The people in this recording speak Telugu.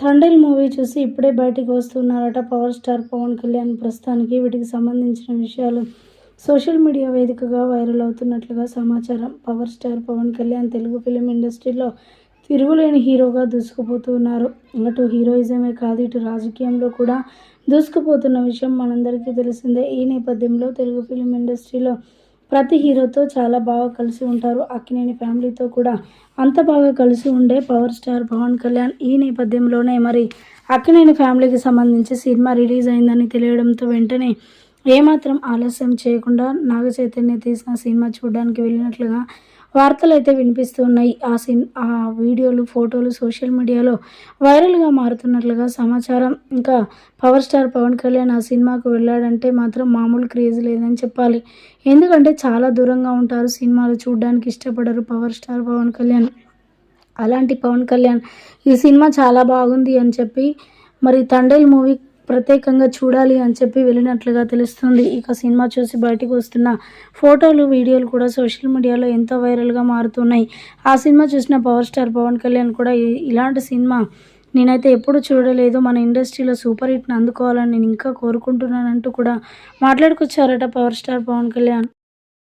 తండేల్ మూవీ చూసి ఇప్పుడే బయటికి వస్తున్నారట పవర్ స్టార్ పవన్ కళ్యాణ్ ప్రస్తుతానికి. వీటికి సంబంధించిన విషయాలు సోషల్ మీడియా వేదికగా వైరల్ అవుతున్నట్లుగా సమాచారం. Power star Pawan Kalyan Telugu film ఇండస్ట్రీలో తిరుగులేని హీరోగా దూసుకుపోతున్నారు. అటు హీరోయిజమే కాదు ఇటు రాజకీయంలో కూడా దూసుకుపోతున్న విషయం మనందరికీ తెలిసిందే. ఈ నేపథ్యంలో తెలుగు ఫిలిం ఇండస్ట్రీలో ప్రతి హీరోతో చాలా బాగా కలిసి ఉంటారు. అక్కినేని ఫ్యామిలీతో కూడా అంత బాగా కలిసి ఉండే పవర్ స్టార్ పవన్ కళ్యాణ్ ఈ నేపథ్యంలోనే మరి అక్కినేని ఫ్యామిలీకి సంబంధించి సినిమా రిలీజ్ అయిందని తెలియడంతో వెంటనే ఏమాత్రం ఆలస్యం చేయకుండా నాగ చైతన్య తీసిన సినిమా చూడడానికి వెళ్ళినట్లుగా వార్తలు అయితే వినిపిస్తున్నాయి ఆ సిన్ ఆ వీడియోలు ఫోటోలు సోషల్ మీడియాలో వైరల్గా మారుతున్నట్లుగా సమాచారం. ఇంకా పవర్ స్టార్ పవన్ కళ్యాణ్ ఆ సినిమాకు వెళ్ళాడంటే మాత్రం మామూలు క్రేజ్ లేదని చెప్పాలి. ఎందుకంటే చాలా దూరంగా ఉంటారు సినిమాలు చూడడానికి ఇష్టపడరు పవర్ స్టార్ పవన్ కళ్యాణ్. అలాంటి పవన్ కళ్యాణ్ ఈ సినిమా చాలా బాగుంది అని చెప్పి మరి తండేల్ మూవీ ప్రత్యేకంగా చూడాలి అని చెప్పి వెళ్ళినట్లుగా తెలుస్తుంది. ఇక సినిమా చూసి బయటకు వస్తున్న ఫోటోలు వీడియోలు కూడా సోషల్ మీడియాలో ఎంతో వైరల్గా మారుతున్నాయి. ఆ సినిమా చూసిన పవర్ స్టార్ పవన్ కళ్యాణ్ కూడా ఇలాంటి సినిమా నేనైతే ఎప్పుడు చూడలేదు. మన ఇండస్ట్రీలో సూపర్ హిట్ని అందుకోవాలని నేను ఇంకా కోరుకుంటున్నానంటూ కూడా మాట్లాడుకొచ్చారట పవర్ స్టార్ పవన్ కళ్యాణ్.